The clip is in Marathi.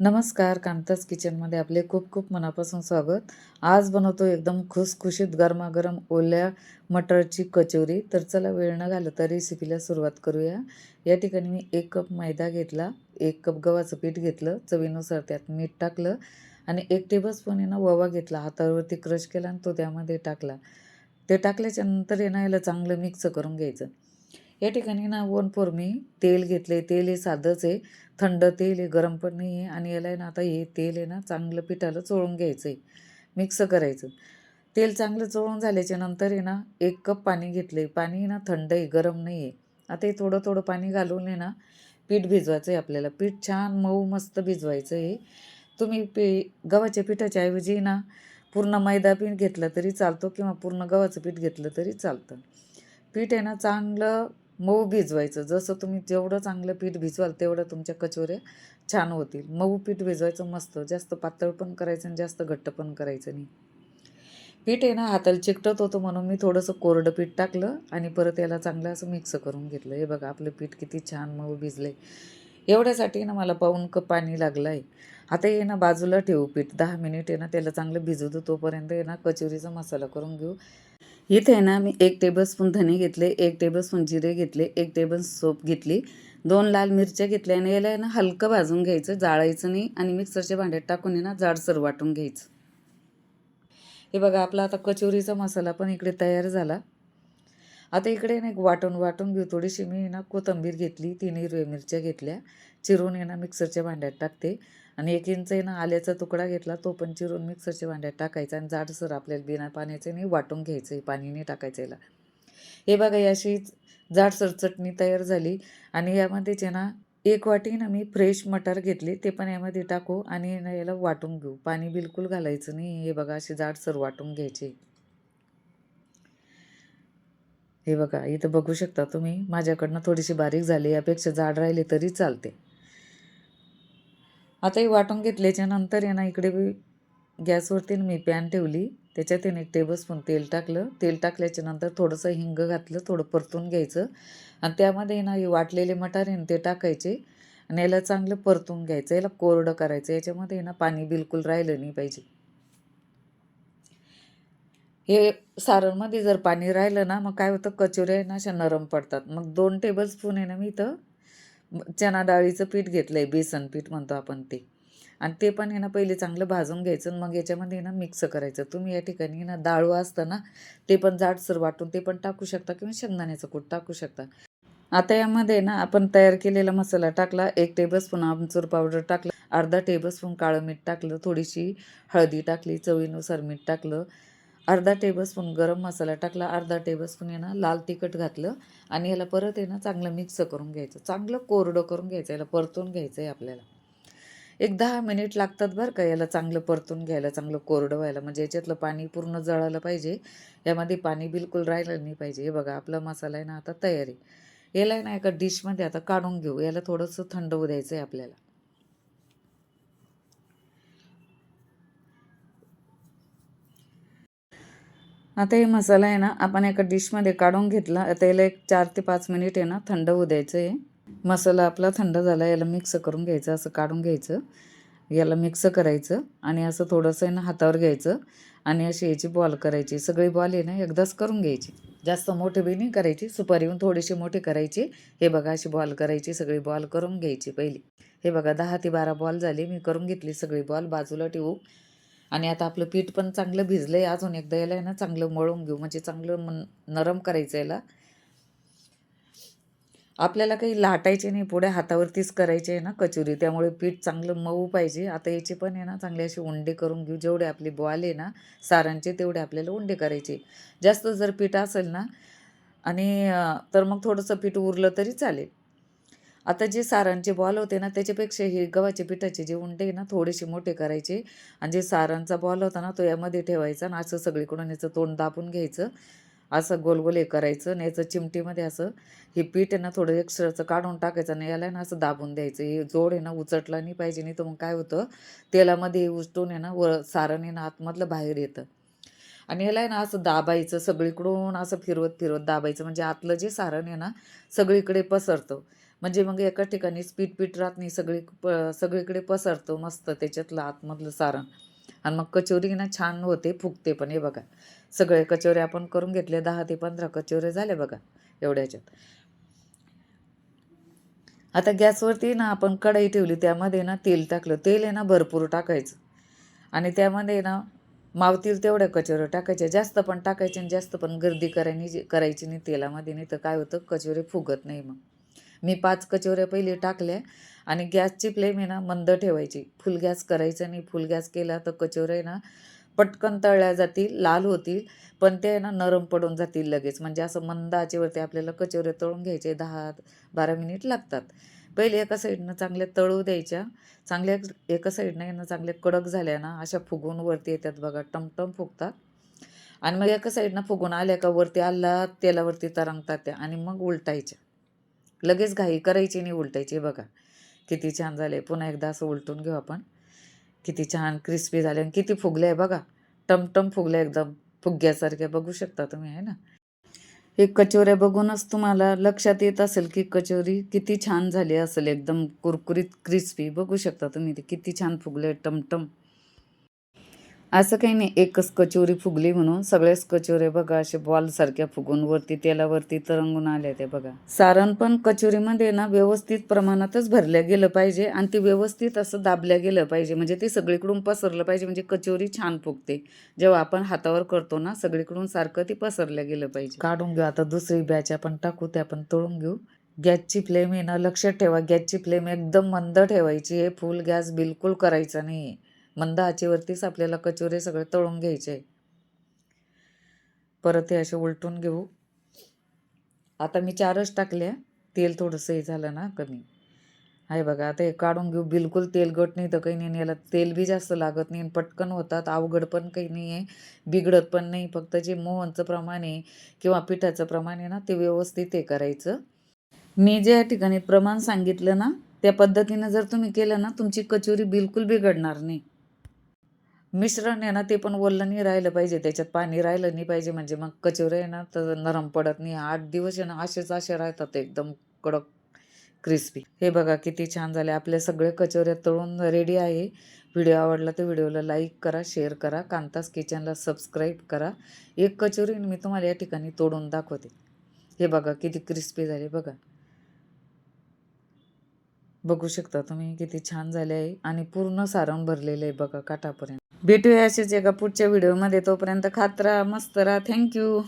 नमस्कार कांतास किचनमध्ये आपले खूप खूप मनापासून स्वागत. आज बनवतो एकदम खुसखुशीत गरमागरम ओल्या मटरची कचोरी. तर चला वेळ न घालवता रेसिपीला सुरुवात करूया. या ठिकाणी मी एक कप मैदा घेतला एक कप गव्हाचं पीठ घेतलं चवीनुसार त्यात मीठ टाकलं आणि एक टेबलस्पून आहे ना ओवा घेतला. हातावरती क्रश केला आणि तो त्यामध्ये टाकला. ते टाकल्याच्या नंतर ना याला चांगलं मिक्स करून घ्यायचं. या ठिकाणी ना वनपोर मी तेल घेतले तेल हे साधंच आहे. थंड तेल आहे गरम पण नाही आहे. आणि याला आहे ना आता हे तेल आहे ना चांगलं पिठाला चोळून घ्यायचं आहे मिक्स करायचं. तेल चांगलं चोळून झाल्याच्यानंतर आहे ना एक कप पाणी घेतलं आहे पाणी ना थंड आहे गरम नाही आहे. आता हे थोडं थोडं पाणी घालून आहे ना पीठ भिजवायचं आहे आपल्याला. पीठ छान मऊ मस्त भिजवायचं आहे तुम्ही पी गव्हाच्या पिठाच्या ऐवजी ना पूर्ण मैदा पीठ घेतलं तरी चालतो किंवा पूर्ण गव्हाचं पीठ घेतलं तरी चालतं. पीठ आहे ना चांगलं मऊ भिजवायचं. जसं तुम्ही जेवढं चांगलं पीठ भिजवाल तेवढं तुमच्या कचोऱ्या छान होतील. मऊ पीठ भिजवायचं मस्त. जास्त पातळ पण करायचं आणि जास्त घट्ट पण करायचं नाही. पीठ आहे ना हाताला चिकटत होतं म्हणून मी थोडंसं कोरडं पीठ टाकलं आणि परत याला चांगलं असं मिक्स करून घेतलं. हे बघा आपलं पीठ किती छान मऊ भिजलं एवढ्यासाठी ना मला पाऊन कप पाणी लागलं आहे आता हे ना बाजूला ठेवू पीठ. दहा मिनिट आहे ना त्याला चांगलं भिजू दे तोपर्यंत ये ना कचोरीचा मसाला करून घेऊ. इथे आहे ना मी एक टेबलस्पून धने घेतले एक टेबलस्पून जिरे घेतले एक टेबल सोप घेतली. दोन लाल मिरच्या घेतल्या आणि याला आहे ना हलकं भाजून घ्यायचं जाळायचं नाही आणि मिक्सरच्या भांड्यात टाकून आहे ना जाडसर वाटून घ्यायचं. हे बघा आपला आता कचोरीचा मसाला पण इकडे तयार झाला. आता इकडे ना एक वाटून वाटून घेऊ. थोडीशी मी ना कोथंबीर घेतली तीन हिरव्या मिरच्या घेतल्या. चिरून ना मिक्सरच्या भांड्यात टाकते. आणि एक इंच आहे ना आल्याचा तुकडा घेतला तो पण चिरून मिक्सरच्या भांड्यात टाकायचा आणि जाडसर आपल्याला बिना पाण्याचे नाही वाटून घ्यायचं आहे पाणी नाही टाकायचं याला. हे बघा अशी जाडसर चटणी तयार झाली आणि यामध्येच आहे ना एक वाटी ना मी फ्रेश मटार घेतली ते पण यामध्ये टाकू आणि याला वाटून घेऊ. पाणी बिलकुल घालायचं नाही हे बघा अशी जाडसर वाटून घ्यायचे. हे बघा इथं बघू शकता तुम्ही माझ्याकडनं थोडीशी बारीक झाली यापेक्षा जाड राहिली तरी चालते. आता हे वाटून घेतल्याच्या नंतर आहे ना इकडे गॅसवरती मी पॅन ठेवली. त्याच्यात एक टेबलस्पून तेल टाकलं. तेल टाकल्याच्या नंतर थोडंसं हिंग घातलं थोडं परतून घ्यायचं. आणि त्यामध्ये ना हे वाटलेले मटार आहे ते टाकायचे. आणि याला चांगलं परतून घ्यायचं. याला कोरडं करायचं. याच्यामध्ये ना पाणी बिलकुल राहिलं नाही पाहिजे. हे सारणमध्ये जर पाणी राहिलं ना मग काय होतं? कचोऱ्या ना अशा नरम पडतात. मग दोन टेबलस्पून आहे ना मी इथं चना डाळीचं पीठ घेतलं आहे बेसन पीठ म्हणतो आपण ते. आणि ते पण आहे ना पहिले चांगलं भाजून घ्यायचं मग याच्यामध्ये ना मिक्स करायचं. तुम्ही या ठिकाणी ना डाळू असतं ना ते पण जाडसर वाटून ते पण टाकू शकता किंवा शेंगदाण्याचं कूट टाकू शकता. आता यामध्ये ना आपण तयार केलेला मसाला टाकला एक टेबलस्पून आमचूर पावडर टाकलं अर्धा टेबलस्पून काळं मीठ टाकलं थोडीशी हळदी टाकली चवीनुसार मीठ टाकलं अर्धा टेबलस्पून गरम मसाला टाकला अर्धा टेबलस्पून आहे ना लाल तिखट घातलं आणि याला परत आहे ना चांगलं मिक्स करून घ्यायचं. चांगलं कोरडं करून घ्यायचं याला परतून घ्यायचं आहे आपल्याला. एक दहा मिनिट लागतात बरं का याला चांगलं परतून घ्यायला चांगलं कोरडं व्हायला. म्हणजे याच्यातलं पाणी पूर्ण जळालं पाहिजे. यामध्ये पाणी बिलकुल राहिलं नाही पाहिजे. हे बघा आपला मसाला आहे ना आता तयार आहे. याला ना एका डिशमध्ये आता काढून घेऊ. याला थोडंसं थंड होऊ द्यायचं आहे आपल्याला. आता हे मसाला आहे ना आपण एका डिशमध्ये काढून घेतला. आता याला एक चार ते पाच मिनिट आहे ना थंड होऊ द्यायचं आहे मसाला आपला थंड झाला याला मिक्स करून घ्यायचं असं काढून घ्यायचं. याला मिक्स करायचं आणि असं थोडंसं आहे ना हातावर घ्यायचं. आणि अशी याची बॉल करायची. सगळी बॉल आहे ना एकदाच करून घ्यायची. जास्त मोठे बी नाही करायची. सुपारी थोडीशी मोठी करायची. हे बघा अशी बॉल करायची सगळी बॉल करून घ्यायची पहिली. हे बघा दहा ते बारा बॉल झाली. मी करून घेतली सगळी बॉल बाजूला ठेवू. आणि आता आपलं पीठ पण चांगलं भिजलं आहे अजून. एकदा याला आहे ना चांगलं मळून घेऊ. म्हणजे चांगलं मन नरम करायचं याला. आपल्याला काही लाटायचे नाही. पुढे हातावरतीच करायचे आहे ना कचोरी. त्यामुळे पीठ चांगलं मऊ पाहिजे. आता याचे पण आहे ना चांगले असे उंडे करून घेऊ. जेवढे आपली बॉल आहे ना सारांचे तेवढे आपल्याला उंडे करायचे. जास्त जर पीठ असेल ना आणि तर मग थोडंसं पीठ उरलं तरी चालेल. आता जे सारांचे बॉल होते ना त्याच्यापेक्षा हे गव्हाचे पिठाचे जे उंडे ना थोडेसे मोठे करायचे. आणि जे सारांचा बॉल होता ना तो यामध्ये ठेवायचा आणि असं सगळीकडून याचं तोंड दाबून घ्यायचं. असं गोल हे करायचं आणि याचं चिमटीमध्ये असं हे पीठ आहे ना थोडं एक्स्ट्राचं काढून टाकायचं आणि याला ना असं दाबून द्यायचं. हे जोड आहे ना उचटला नाही पाहिजे नाही तर मग काय होतं तेलामध्ये उचटून आहे ना व सारण आहे ना आतमधलं बाहेर येतं. आणि ह्याला आहे ना असं दाबायचं सगळीकडून असं फिरवत फिरवत दाबायचं. म्हणजे आतलं जे सारण आहे ना सगळीकडे पसरतं. म्हणजे मग एका ठिकाणी पीठ पीठ राहत नाही सगळी प सगळीकडे पसरतो मस्त त्याच्यातलं आतमधलं सारण. आणि मग कचोरी ना छान होते फुगते पण हे बघा. सगळे कचोरे आपण करून घेतले दहा ते पंधरा कचोरे झाले बघा एवढ्याच्यात. आता गॅसवरती ना आपण कढई ठेवली त्यामध्ये ना तेल टाकलं. तेल आहे ना भरपूर टाकायचं. आणि त्यामध्ये ना मावतील तेवढ्या कचोऱ्या टाकायच्या जास्त पण टाकायचे आणि जास्त पण गर्दी करायनी करायची नाही तेलामध्ये नाही तर काय होतं? कचोरे फुगत नाही मग. मी पाच कचोऱ्या पहिले टाकल्या आणि गॅसची फ्लेम आहे ना मंद ठेवायची. फुल गॅस करायचा नाही. फुल गॅस केला तर कचोरे ना पटकन तळल्या जातील लाल होतील पण ते ना नरम पडून जातील लगेच. म्हणजे असं मंद आचेवरती आपल्याला कचोरे तळून घ्यायचे दहा बारा मिनिट लागतात. पहिले एका साईडनं चांगल्या तळू द्यायच्या. चांगल्या एका साईडनं यांना चांगल्या कडक झाल्या ना अशा फुगून वरती येतात बघा टमटम फुगतात. आणि मग एका साईडनं फुगून आल्या का वरती आला तेलावरती तरंगतात त्या आणि मग उलटायच्या. लगेच घाई करायची नाही उलटायची. बघा किती छान झाले पुन्हा एकदा असं उलटून घेऊ आपण. किती छान क्रिस्पी झाले आणि किती फुगले आहे बघा. टमटम फुगले एकदम. फुग्यासारख्या बघू शकता तुम्ही आहे ना? हे कचोऱ्या बघूनच तुम्हाला लक्षात येत असेल की कचोरी किती छान झाली असेल. एकदम कुरकुरीत क्रिस्पी बघू शकता तुम्ही ते किती छान फुगले टमटम. असं काही नाही एकच कचोरी फुगली म्हणून सगळेच कचोरे बघा असे बॉलसारख्या फुगून वरती तेलावरती तरंगून आल्या ते बघा. सारण पण कचोरीमध्ये ना व्यवस्थित प्रमाणातच भरल्या गेलं पाहिजे आणि ते व्यवस्थित असं दाबल्या गेलं पाहिजे. म्हणजे ते सगळीकडून पसरलं पाहिजे. म्हणजे कचोरी छान फुगते. जेव्हा आपण हातावर करतो ना सगळीकडून सारखं ती पसरल्या गेलं पाहिजे. काढून घेऊ आता दुसरी बॅच आपण टाकू ते आपण तळून घेऊ. गॅसची फ्लेम आहे ना लक्षात ठेवा गॅसची फ्लेम एकदम मंद ठेवायची आहे. फुल गॅस बिलकुल करायचा नाही आहे मंद आचेवरतीच आपल्याला कचोरे सगळे तळून घ्यायचे. परत हे असे उलटून घेऊ. आता मी चारच टाकल्या. तेल थोडंसं हे झालं ना कमी. आहे बघा आता हे काढून घेऊ. बिलकुल तेलगट नाही तर काही नाही. याला तेल बी जास्त लागत नाही. पटकन होतात. अवघड पण काही नाही आहे. बिघडत पण नाही. फक्त जे मोहनचं प्रमाण आहे किंवा पिठाचं प्रमाण आहे ना ते व्यवस्थित हे करायचं. मी जे या ठिकाणी प्रमाण सांगितलं ना त्या पद्धतीनं जर तुम्ही केलं ना तुमची कचोरी बिलकुल बिघडणार नाही. मिश्रण आहे ना ते पण वल्लं नाही राहिलं पाहिजे त्याच्यात पाणी राहिलं नाही पाहिजे म्हणजे मग कचोरे आहे ना तर नरम पडत नाही. आठ दिवस आहे ना असेच असे राहतात एकदम कडक क्रिस्पी हे बघा किती छान झाले. आपले सगळे कचोऱ्या तळून रेडी आहे. व्हिडिओ आवडला तर व्हिडिओला लाईक करा शेअर करा. कांतास किचनला सबस्क्राईब करा. एक कचोरी मी तुम्हाला या ठिकाणी तोडून दाखवते. हे बघा किती क्रिस्पी झाले बघा. बघू शकता तुम्ही किती छान झाले आहे. आणि पूर्ण सारण भरलेलं आहे बघा काठापर्यंत. भेटूया असेच एका पुढच्या व्हिडिओमध्ये. तोपर्यंत खात राहा मस्त राहा. थँक्यू